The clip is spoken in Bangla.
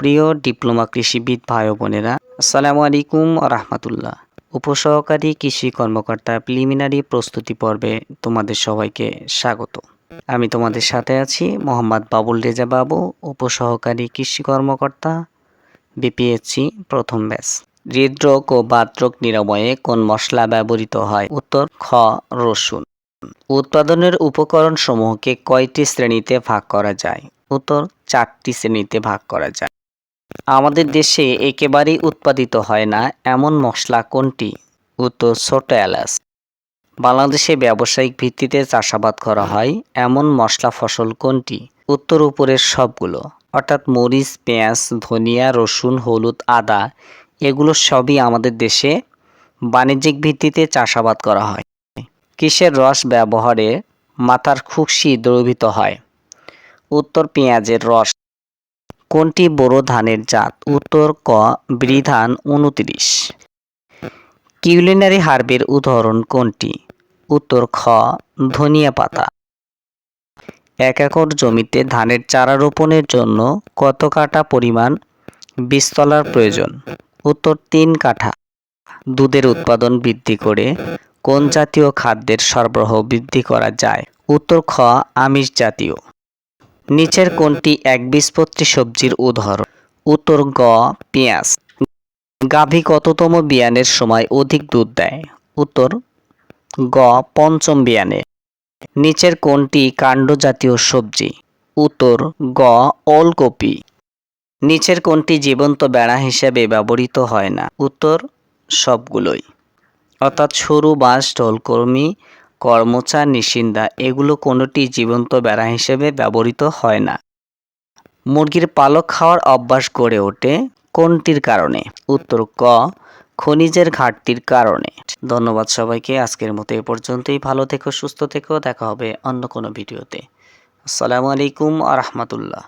প্রিয় ডিপ্লোমা কৃষিবিদ ভাই বোনেরা, আসসালামু আলাইকুম রহমতুল্লাহ। উপসহকারী কৃষি কর্মকর্তা প্রিলিমিনারি প্রস্তুতি পর্বে তোমাদের সবাইকে স্বাগত। আমি তোমাদের সাথে আছি মোহাম্মদ বাবুল রেজা বাবু, উপসহকারী কৃষি কর্মকর্তা, বিপিএসসি প্রথম ব্যাচ। হৃদরোগ ও বাতরোগ নিরাময়ে কোন মশলা ব্যবহৃত হয়? উত্তর, খ, রসুন। উৎপাদনের উপকরণ সমূহকে কয়টি শ্রেণীতে ভাগ করা যায়? উত্তর, চারটি শ্রেণীতে ভাগ করা যায়। আমাদের দেশে একেবারেই উৎপাদিত হয় না এমন মশলা কোনটি? উত্তর, ছোট এলাচ। বাংলাদেশে ব্যবসায়িক ভিত্তিতে চাষাবাদ করা হয় এমন মশলা ফসল কোনটি? উত্তর উপরের সবগুলো, অর্থাৎ মরিচ, পেঁয়াজ, ধনিয়া, রসুন, হলুদ, আদা, এগুলো সবই আমাদের দেশে বাণিজ্যিক ভিত্তিতে চাষাবাদ করা হয়। কিসের রস ব্যবহারে মাথার খুশি দ্রবীভূত হয়? উত্তর, পেঁয়াজের রস। কোনটি বোরো ধানের জাত? উত্তর ক বৃধান উনত্রিশ। কিউলিনারি হার্বের উদাহরণ কোনটি? উত্তর খ, ধনিয়া পাতা। এক একর জমিতে ধানের চারা রোপণের জন্য কত কাঠা পরিমাণ বীজতলার প্রয়োজন? উত্তর তিন কাঠা। দুধের উৎপাদন বৃদ্ধি করে কোন জাতীয় খাদ্যের সরবরাহ বৃদ্ধি করা যায়? উত্তর খ, আমিষ জাতীয়। নিচের কোনটি একবীজপত্রী সবজির উদাহরণ? উত্তর গ, পেঁয়াজ। গাভী কততম বিয়ানের সময় অধিক দুধ দেয়? উত্তর গ, পঞ্চম বিয়ানে। নিচের কোনটি কাণ্ড জাতীয় সবজি? উত্তর গ, ওলকপি। নিচের কোনটি জীবন্ত বেড়া হিসেবে ব্যবহৃত হয় না? উত্তর সবগুলোই। অর্থাৎ সরু বাঁশ ঢোলকর্মী কর্মচা নিশিন্দা, এগুলো কোনোটি জীবন্ত বেড়া হিসেবে ব্যবহৃত হয় না। মুরগির পালক খাওয়ার অভ্যাস গড়ে ওঠে কোনটির কারণে? উত্তর, ক, খনিজের ঘাটতির কারণে। ধন্যবাদ সবাইকে, আজকের মতো এ পর্যন্তই। ভালো থেকো, সুস্থ থেকো, দেখা হবে অন্য কোনো ভিডিওতে। আসসালামু আলাইকুম আ রহমতুল্লাহ।